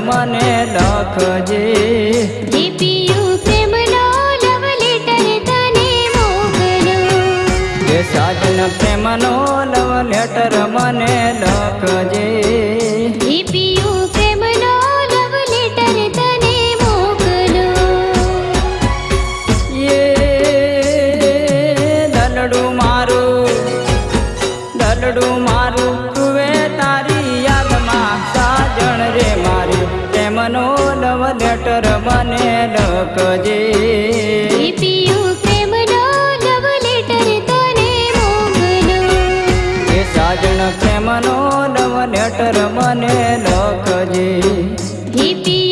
મને લખજે સાજન પ્રેમનો love letter મને લખજે મારું દલડું એ સાજણ પ્રેમનો નવ નેટર મને લખજે જીપીયુ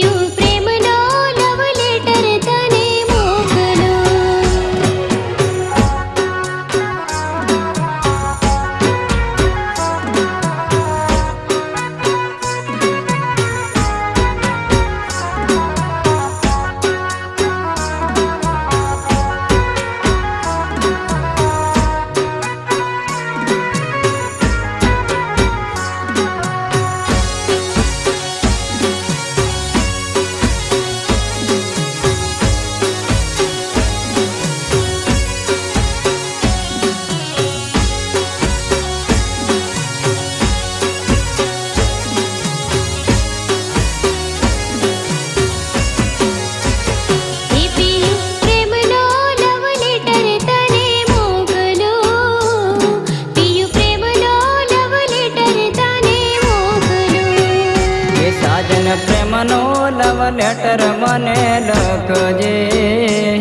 પ્રેમનો લવ લેટર મને લખજે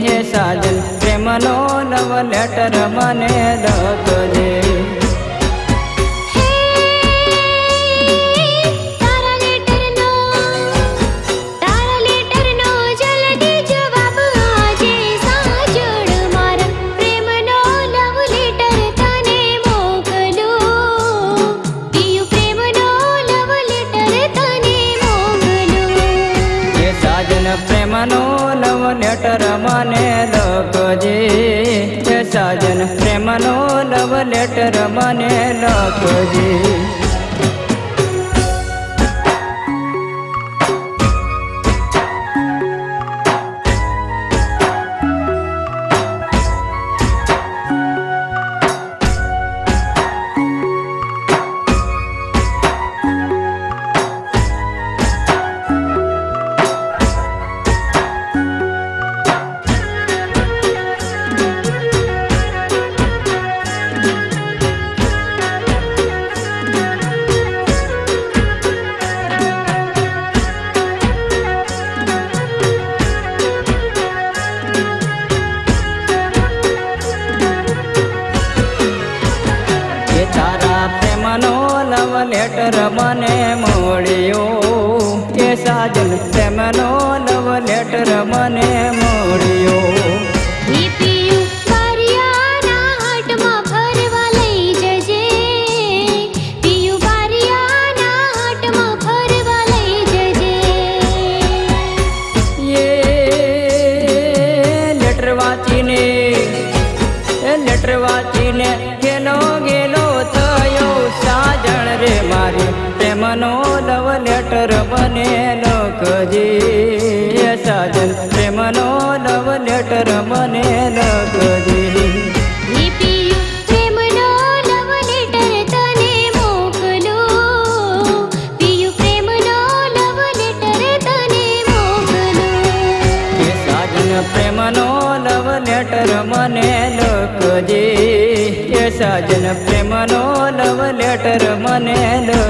હે સાજન. પ્રેમનો લવ લેટર મને લખજે. લેટર મને લખજે. એ સાજન પ્રેમનો લવ લેટર મને લખજે. જજે. પીયુ બારિયાના હાટમાં ફરવા લઈ જજે. મને લેટર વાંચીને લેટર વાંચીને ગેલો ગેલો થયો. સાજણ રે મારી પ્રેમનો લવ લેટર બને લખજે એ સાજન પ્રેમનો લવ લેટર મને લખજે પ્રેમનો લવ લેટર મને લખજે એ સાજન પ્રેમનો લવ લેટર મને લખજે